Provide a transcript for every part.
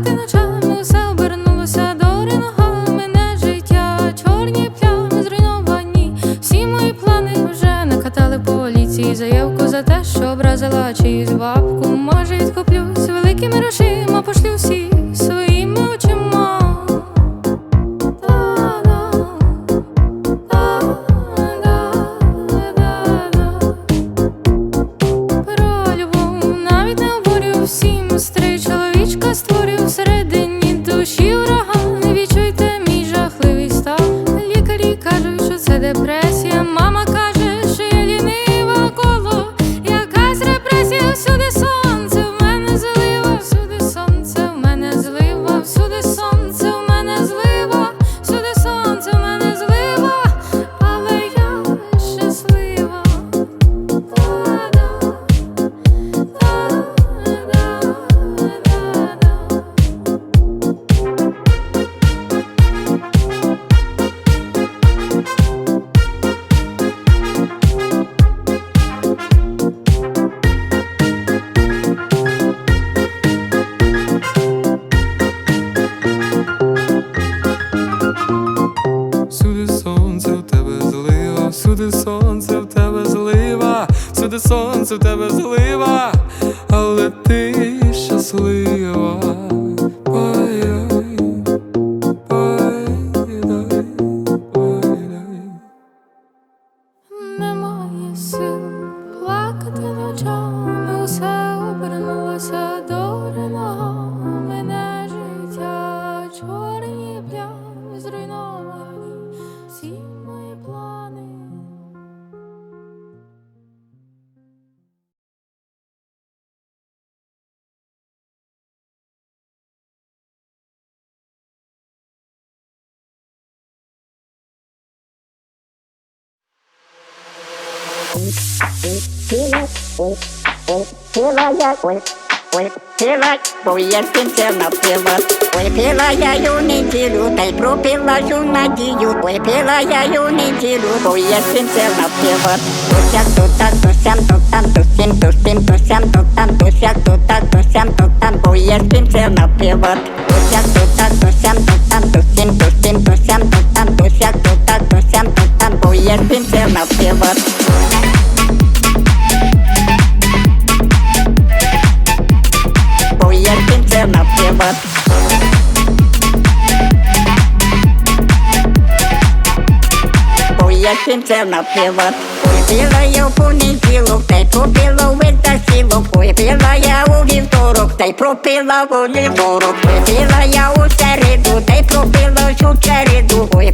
плакати ночами, все обернулося до нога мене життя, чорні плями зруйновані. Всі мої плани вже накатали поліції. Заявку за те, що образила чиюсь бабку. Може, відкуплюсь великими грошима, пошлю всі свої. Всюди сонце в тебе злива, але ти бо я кінця напила. Ой, пила я ю неділю, та й пропила ю надію. Ой, пила я ю неділю, бо я кінця напила. То сяк, то так, то сям, то там, то сім, то сім, то сям, то там, то то так, то сям, то там, бо я кінця напила. То сяк, то так, то сям, то там, то сім, то сім, то сям, то там, то то так, то сям, то там, бо я кінця напила. Бо я кінця напила. Ой, пила я в понеділок, та й пропила в витасілок. Ой, пила я у вівторок, та й пропила в ліворок. Ой, пила я у середу, та й пропила всю череду. Ой,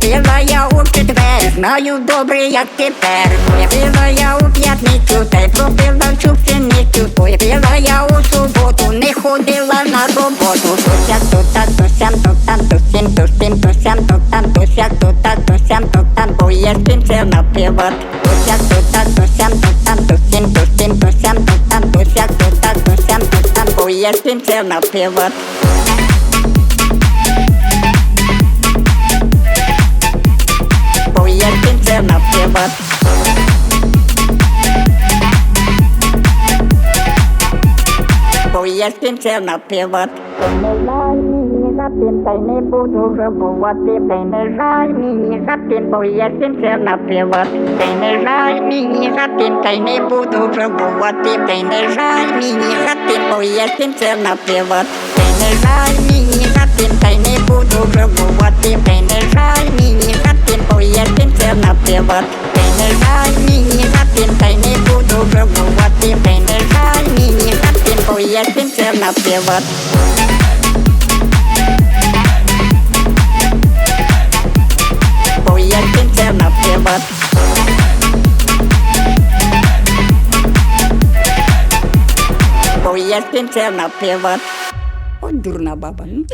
я у четвер, знаю добре, як тепер. Ой, пила я у п'ятницю, та й пропила всю пшеницю. Ой, пила я у суботу, не ходила на роботу. То сяк, то так, то сям, то там, то сім, то сім, то сям, то там, то сяк, то так, то сям, то там, бо я з кінця напила. То сяк, то так, то сям, то บุยเส้นเนัเพียวัดในร้ายมีรับเป็นไปในปูถูระบุวัดที่ไปในร้ายมีรับเป็นบุยเส้นเซลนับเพียวัดไปในร้ายมีรับเป็นไปในปูถูระบุวัดที่ไปในร้ายมีรับเป็นบุยเส้นเซลนับเพียวัดไปในร้ายมีรับเป็นไปในปูถูระบุวัดที่ไปในร้ายมีรับเป็นบุยเส้นเซลนับเพียวัดไปในร้ายมีรับเป็นไปในปูถูกระบุวัดที่ไปในร้ายมี напила. Бо я з кінця напила. Бо я з кінця напила. От дурна баба. ну.